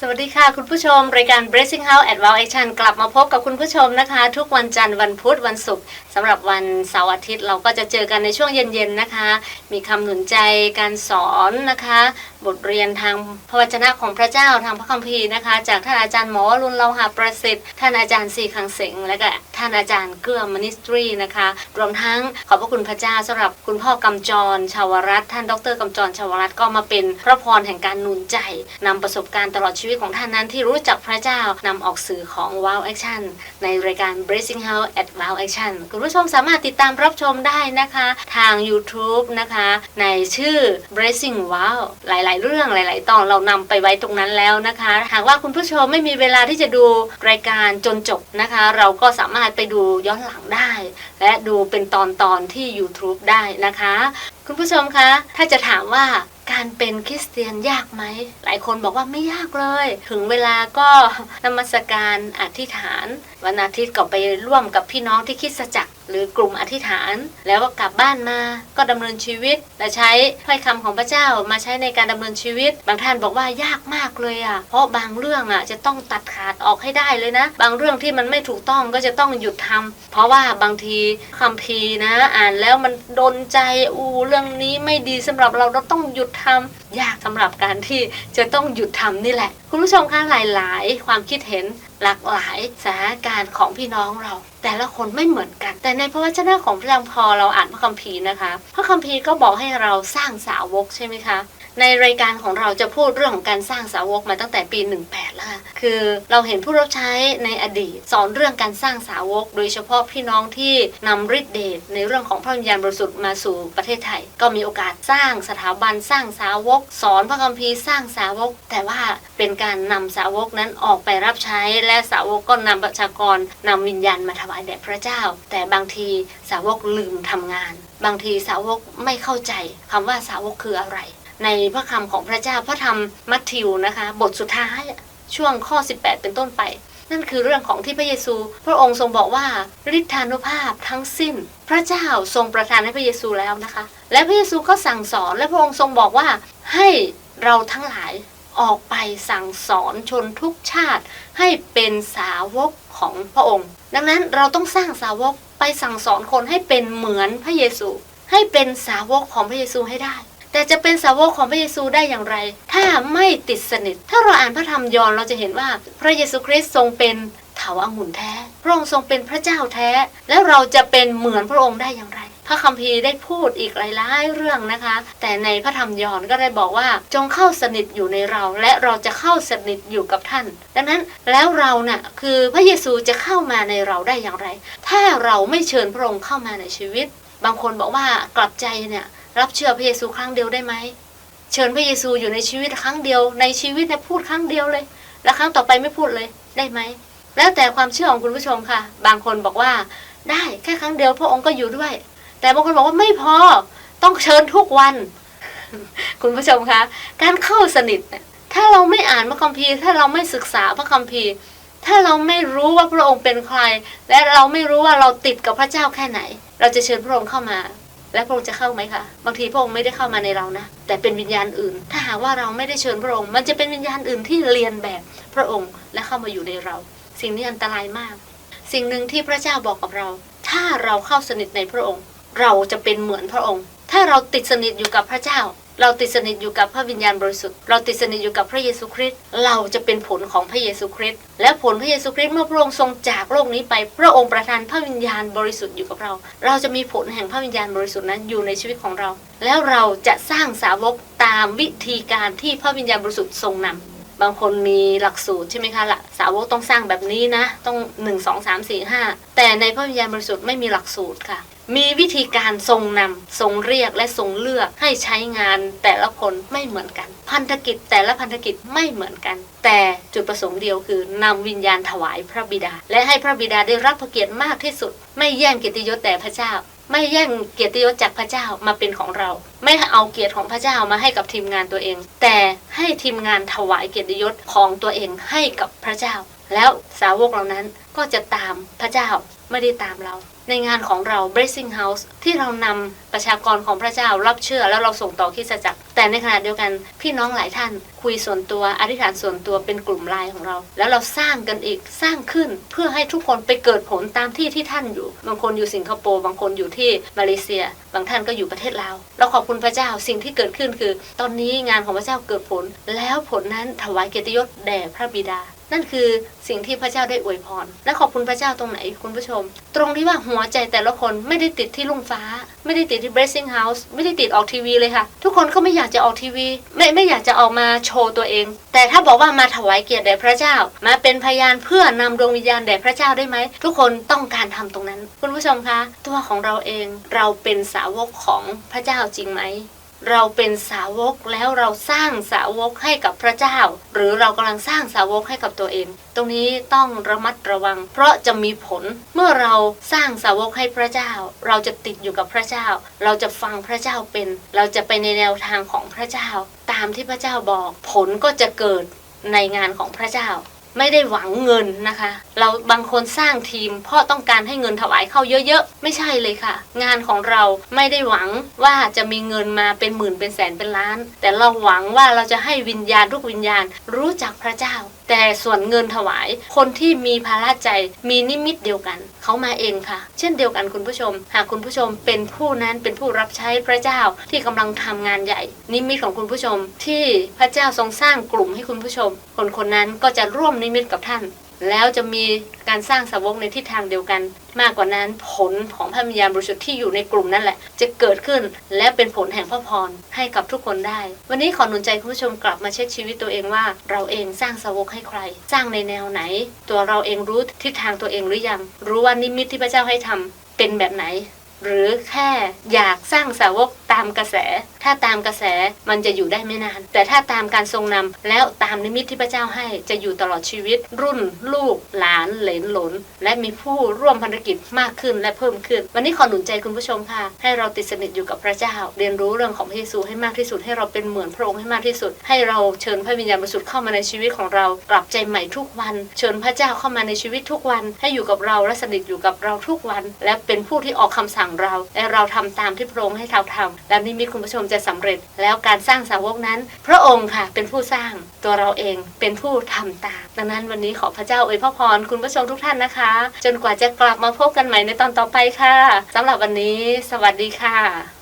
สวัสดีค่ะ คุณผู้ชม รายการ Bracing House at Wow Action กลับมาพบกับคุณผู้ชมนะคะ ทุกวันจันทร์วันพุธวันศุกร์สำหรับวันเสาร์อาทิตย์เราก็จะเจอกันในช่วงเย็นๆนะคะ มีคำหนุนใจการสอนนะคะบทเรียนทางพระวจนะของพระเจ้าทางพระคัมภีร์นะคะ จากท่านอาจารย์หมอวรุณเราหาประสิทธิ์ท่านอาจารย์สีขังเสงและก็ท่านอาจารย์เกื้อมนิสตรีนะคะ รวมทั้งขอบพระคุณพระเจ้าสำหรับคุณพ่อกำจรชาวรัตท่านดรกำจรชาวรัตก็มาเป็นพระพรแห่งการนุนใจนำประสบการณ์ตลอดชีวิตของท่านนั้นที่รู้จักพระเจ้านำออกสื่อของ Wow Action ในรายการ Bracing House at Wow Action คุณผู้ชมสามารถติดตามรับชมได้นะคะ ทาง YouTube นะคะ ในชื่อ Bracing Wow หลายๆ เรื่องหลาย ๆ ตอนเรานำไปไว้ตรงนั้นแล้วนะคะ หากว่าคุณผู้ชมไม่มีเวลาที่จะดูรายการจนจบนะคะ เราก็สามารถไปดูย้อนหลังได้ และดูเป็นตอนตอนๆที่ YouTube ได้นะคะ คุณผู้ชมคะ ถ้าจะถามว่าการเป็นคริสเตียนยากไหม หลายคนบอกว่าไม่ยากเลย ถึงเวลาก็นมัสการอธิษฐาน วันอาทิตย์ก็ไปร่วมกับพี่น้องที่คิดสจักร หรือกลุ่มอธิษฐาน แล้วก็กลับบ้านมาก็ดำเนินชีวิต และใช้ถ้อยคำของพระเจ้ามาใช้ในการดำเนินชีวิต บางท่านบอกว่ายากมากเลยอะ เพราะบางเรื่องอะจะต้องตัดขาดออกให้ได้เลยนะ บางเรื่องที่มันไม่ถูกต้องก็จะต้องหยุดทำเพราะว่าบางทีคัมภีร์นะ อ่านแล้วมันโดนใจอูเรื่องนี้ไม่ดีสำหรับเราเราต้องหยุดทำยากสำหรับการที่จะต้องหยุดทำนี่แหละ คุณผู้ชมคะหลาย ๆ ความคิดเห็นหลากหลายสถานการณ์ของพี่น้องเรา แต่ละคนไม่เหมือนกัน แต่ในพระวจนะของพระเจ้าพอเราอ่านพระคัมภีร์นะคะ พระคัมภีร์ก็บอกให้เราสร้างสาวกใช่ไหมคะ ในรายการของเราจะพูดเรื่องของการสร้างสาวกมาตั้งแต่ปี 18แล้วคือเราเห็นผู้รับใช้ในอดีต สอนเรื่องการสร้างสาวก โดยเฉพาะพี่น้องที่นำฤทธิเดชในเรื่องของพระวิญญาณบริสุทธิ์มาสู่ประเทศไทย ก็มีโอกาสสร้างสถาบันสร้างสาวก สอนพระคัมภีร์สร้างสาวก แต่ว่าเป็นการนำสาวกนั้นออกไปรับใช้ และสาวกก็นำประชากรนำวิญญาณมาถวายแด่พระเจ้า แต่บางทีสาวกลืมทำงาน บางทีสาวกไม่เข้าใจคำว่าสาวกคืออะไร ในพระคำของพระเจ้าพระธรรมมัทธิวนะคะ บทสุดท้ายช่วงข้อ 18 เป็นต้นไป นั่นคือเรื่องของที่พระเยซู พระองค์ทรงบอกว่าฤทธานุภาพทั้งสิ้น พระเจ้าทรงประทานให้พระเยซูแล้วนะคะ และพระเยซูก็สั่งสอนและพระองค์ทรงบอกว่าให้เราทั้งหลายออกไปสั่งสอนชนทุกชาติให้เป็นสาวกของพระองค์ ดังนั้นเราต้องสร้างสาวกไปสั่งสอนคนให้เป็นเหมือนพระเยซู ให้เป็นสาวกของพระเยซูให้ได้ แต่จะเป็นสาวกของพระเยซูได้อย่างไร ถ้าไม่ติดสนิท ถ้าเราอ่านพระธรรมยอห์นเราจะเห็นว่า พระเยซูคริสต์ทรงเป็นเถาองุ่นแท้ พระองค์ทรงเป็นพระเจ้าแท้ แล้วเราจะเป็นเหมือนพระองค์ได้อย่างไร พระคัมภีร์ได้พูดอีกหลายๆเรื่องนะคะ แต่ในพระธรรมยอห์นก็ได้บอกว่าจงเข้าสนิทอยู่ในเรา และเราจะเข้าสนิทอยู่กับท่าน ดังนั้นแล้วเราน่ะคือพระเยซูจะเข้ามาในเราได้อย่างไร ถ้าเราไม่เชิญพระองค์เข้ามาในชีวิต บางคนบอกว่ากลับใจเนี่ย รับเชื่อพระเยซูครั้งเดียวได้ไหมเชิญพระเยซูอยู่ในชีวิตครั้งเดียว ในชีวิตเนี่ยพูดครั้งเดียวเลย แล้วครั้งต่อไปไม่พูดเลยได้ไหมแล้วแต่ความเชื่อของคุณผู้ชมค่ะ บางคนบอกว่า ได้แค่ครั้งเดียวพระองค์ก็อยู่ด้วย แต่บางคนบอกว่าไม่พอต้องเชิญทุกวัน คุณผู้ชมคะการเข้าสนิทถ้าเราไม่อ่านพระคัมภีร์ ถ้าเราไม่ศึกษาพระคัมภีร์ ถ้าเราไม่รู้ว่าพระองค์เป็นใคร และเราไม่รู้ว่าเราติดกับพระเจ้าแค่ไหน เราจะเชิญพระองค์เข้ามา และพระองค์จะเข้าไหมคะ บางทีพระองค์ไม่ได้เข้ามาในเรานะ แต่เป็นวิญญาณอื่น ถ้าหากว่าเราไม่ได้เชิญพระองค์ มันจะเป็นวิญญาณอื่นที่เรียนแบบพระองค์และเข้ามาอยู่ในเรา สิ่งนี้อันตรายมาก สิ่งหนึ่งที่พระเจ้าบอกกับเรา ถ้าเราเข้าสนิทในพระองค์ เราจะเป็นเหมือนพระองค์ ถ้าเราติดสนิทอยู่กับพระเจ้า เราติดสนิทอยู่กับพระวิญญาณบริสุทธิ์ เราติดสนิทอยู่กับพระเยซูคริสต์ เราจะเป็นผลของพระเยซูคริสต์ และผลพระเยซูคริสต์เมื่อพระองค์ทรงจากโลกนี้ไป พระองค์ประทานพระวิญญาณบริสุทธิ์อยู่กับเรา เราจะมีผลแห่งพระวิญญาณบริสุทธิ์นั้นอยู่ในชีวิตของเรา แล้วเราจะสร้างสาวกตามวิธีการที่พระวิญญาณบริสุทธิ์ทรงนำ บางคนมีหลักสูตรใช่ไหมคะละสาวกต้องสร้างแบบนี้นะ ต้อง1 2 3 4 5แต่ในพระวิญญาณบริสุทธิ์ไม่มีหลักสูตรค่ะ มีวิธีการทรงนำทรงเรียกและทรงเลือกให้ใช้งานแต่ละคนไม่เหมือนกัน พันธกิจแต่ละพันธกิจไม่เหมือนกัน แต่จุดประสงค์เดียวคือนำวิญญาณถวายพระบิดา และให้พระบิดาได้รับพระเกียรติมากที่สุด ไม่แย่งกียรติยศแต่พระเจ้า ไม่แย่งเกียรติยศจากพระเจ้ามาเป็นของเรา ไม่เอาเกียรติของพระเจ้ามาให้กับทีมงานตัวเอง แต่ให้ทีมงานถวายเกียรติยศของตัวเองให้กับพระเจ้า แล้วสาวกเหล่านั้นก็จะตามพระเจ้า ไม่ได้ตามเรา ในงานของเรา Blessing House ที่เรานำประชากรของพระเจ้ารับเชื่อแล้วเราส่งต่อคริสตจักร แต่ในขณะเดียวกันพี่น้องหลายท่าน คุยส่วนตัวอธิษฐานส่วนตัวเป็นกลุ่มไลน์ของเรา แล้วเราสร้างกันอีกสร้างขึ้นเพื่อให้ทุกคนไปเกิดผลตามที่ที่ท่านอยู่ บางคนอยู่สิงคโปร์บางคนอยู่ที่มาเลเซีย บางท่านก็อยู่ประเทศลาวเราขอบคุณพระเจ้าสิ่งที่เกิดขึ้นคือ ตอนนี้งานของพระเจ้าเกิดผล แล้วผลนั้นถวายเกียรติยศแด่พระบิดา นั่นคือสิ่งที่พระเจ้าได้อวยพร และขอบคุณพระเจ้าตรงไหนคุณผู้ชม ตรงที่ว่าหัวใจแต่ละคนไม่ได้ติดที่ลุงฟ้า ไม่ได้ติดที่ Blessing House ไม่ได้ติดออกทีวีเลยค่ะ ทุกคนก็ไม่อยากจะออกทีวี ไม่ไม่อยากจะออกมาโชว์ตัวเอง แต่ถ้าบอกว่ามาถวายเกียรติแด่พระเจ้า มาเป็นพยานเพื่อนำดวงวิญญาณแด่พระเจ้าได้ไหมทุกคนต้องการทำตรงนั้น คุณผู้ชมคะตัวของเราเองเราเป็นสาวกของพระเจ้าจริงไหม เราเป็นสาวกแล้วเราสร้างสาวกให้กับพระเจ้า หรือเรากำลังสร้างสาวกให้กับตัวเอง ตรงนี้ต้องระมัดระวัง เพราะจะมีผลเมื่อเราสร้างสาวกให้พระเจ้า เราจะติดอยู่กับพระเจ้า เราจะฟังพระเจ้าเป็น เราจะไปในแนวทางของพระเจ้า ตามที่พระเจ้าบอก ผลก็จะเกิดในงานของพระเจ้า ไม่ได้หวังเงินนะคะ เราบางคนสร้างทีม เพราะต้องการให้เงินถวายเข้าเยอะๆ ไม่ใช่เลยค่ะ งานของเราไม่ได้หวังว่าจะมีเงินมาเป็นหมื่นเป็นแสนเป็นล้าน แต่เราหวังว่าเราจะให้วิญญาณทุกวิญญาณรู้จักพระเจ้า แต่ส่วนเงินถวาย คนที่มีภาระใจมีนิมิตเดียวกัน เขามาเองค่ะ เช่นเดียวกันคุณผู้ชม หากคุณผู้ชมเป็นผู้นั้นเป็นผู้รับใช้พระเจ้าที่กำลังทำงานใหญ่ นิมิตของคุณผู้ชมที่พระเจ้าทรงสร้างกลุ่มให้คุณผู้ชม คนคนนั้นก็จะร่วมนิมิตกับท่าน แล้วจะมีการสร้างสาวกในทิศทางเดียวกัน มากกว่านั้นผลของพระวิญญาณบริสุทธิ์ที่อยู่ในกลุ่มนั่นแหละ จะเกิดขึ้นและเป็นผลแห่งพระพรให้กับทุกคนได้ วันนี้ขอหนุนใจคุณผู้ชมกลับมาเช็คชีวิตตัวเองว่า เราเองสร้างสาวกให้ใคร สร้างในแนวไหน ตัวเราเองรู้ทิศทางตัวเองหรือยัง รู้ว่านิมิตที่พระเจ้าให้ทำเป็นแบบไหน หรือแค่อยากสร้างสาวกตามกระแสถ้าตามกระแสมันจะอยู่ได้ไม่นาน แต่ถ้าตามการทรงนำแล้วตามนิมิตที่พระเจ้าให้จะอยู่ตลอดชีวิต รุ่น ลูก หลานเหลนหลน และมีผู้ร่วมพันธกิจมากขึ้นและเพิ่มขึ้น วันนี้ขอหนุนใจคุณผู้ชมค่ะ ให้เราติดสนิทอยู่กับพระเจ้า เรียนรู้เรื่องของพระเยซูให้มากที่สุด ให้เราเป็นเหมือนพระองค์ให้มากที่สุด ให้เราเชิญพระวิญญาณบริสุทธิ์เข้ามาในชีวิตของเรา กลับใจใหม่ทุกวัน เชิญพระเจ้าเข้ามาในชีวิตทุกวัน ให้อยู่กับเราและสนิทอยู่กับเราทุกวัน และเป็นผู้ที่ออกคำสั่งเรา และเราทำตามที่พระองค์ให้เราทำและนิมิตคุณผู้ชมจะสำเร็จแล้วการสร้างสาวกนั้น พระองค์ค่ะเป็นผู้สร้างตัวเราเองเป็นผู้ทำตามดังนั้นวันนี้ขอพระเจ้าอวยพรคุณผู้ชมทุกท่านนะคะ จนกว่าจะกลับมาพบกันใหม่ในตอนต่อไปค่ะสำหรับวันนี้ สวัสดีค่ะ